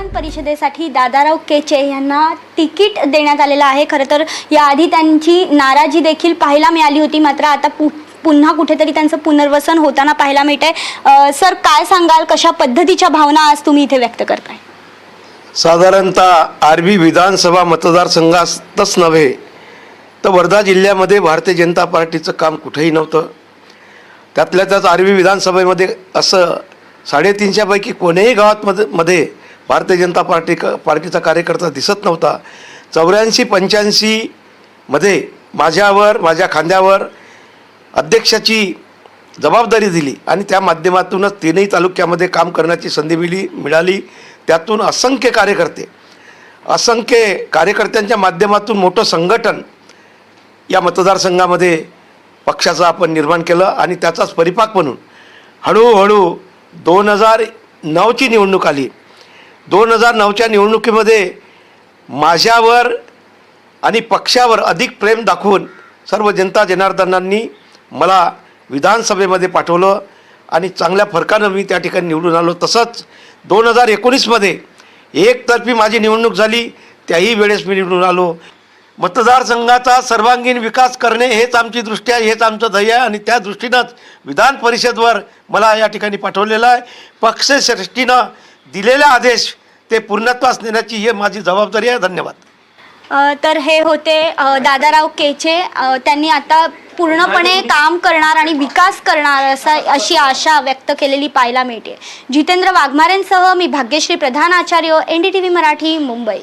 विधान परिषदेसाठी दादाराव केचे यांना तिकीट देण्यात आलेलं आहे. खरं तर याआधी त्यांची नाराजी देखील पाहायला मिळाली होती. मात्र आता पु पुन्हा कुठेतरी त्यांचं पुनर्वसन होताना पाहायला मिळत आहे सर काय सांगाल? कशा पद्धतीच्या भावना आज तुम्ही इथे व्यक्त करताय? साधारणतः आरबी विधानसभा मतदारसंघातच नव्हे तर वर्धा जिल्ह्यामध्ये भारतीय जनता पार्टीचं काम कुठेही नव्हतं. त्यातल्या त्यात आरबी विधानसभेमध्ये असं साडेतीनशेपैकी कोणीही गावात मध्ये मध्ये भारतीय जनता पार्टी क पार्टीचा कार्यकर्ता दिसत नव्हता. चौऱ्याऐंशी पंच्याऐंशीमध्ये माझ्यावर माझ्या खांद्यावर अध्यक्षाची जबाबदारी दिली आणि त्या माध्यमातूनच तीनही तालुक्यामध्ये काम करण्याची संधी मिळी मिळाली. त्यातून असंख्य कार्यकर्ते असंख्य कार्यकर्त्यांच्या माध्यमातून मोठं संघटन या मतदारसंघामध्ये पक्षाचं आपण निर्माण केलं आणि त्याचाच परिपाक म्हणून हळूहळू दोन हजार नऊची निवडणूक आली. दोन हजार नऊच्या निवडणुकीमध्ये माझ्यावर आणि पक्षावर अधिक प्रेम दाखवून सर्व जनता जनार्दनांनी मला विधानसभेमध्ये पाठवलं आणि चांगल्या फरकानं मी त्या ठिकाणी निवडून आलो. तसंच दोन हजार एकोणीसमध्ये एकतर्फी माझी निवडणूक झाली त्याही वेळेस मी निवडून आलो. मतदारसंघाचा सर्वांगीण विकास करणे हेच आमची दृष्टी आहे हेच आमचं ध्येय आहे आणि त्या दृष्टीनंच विधान परिषदवर मला या ठिकाणी पाठवलेलं आहे. पक्षश्रेष्ठीनं दिलेला आदेश ते पूर्णत्वास नेण्याची ही माझी जबाबदारी आहे. धन्यवाद. अ, तर हे होते अ, दादाराव केचे. अ, त्यांनी आता पूर्णपणे काम करणार आणि विकास करणार असा अशी आशा व्यक्त केलेली पाहायला मिळते. जितेंद्र वाघमारेंसह मी Bhagyashree Pradhan Acharya N D T V Marathi Mumbai.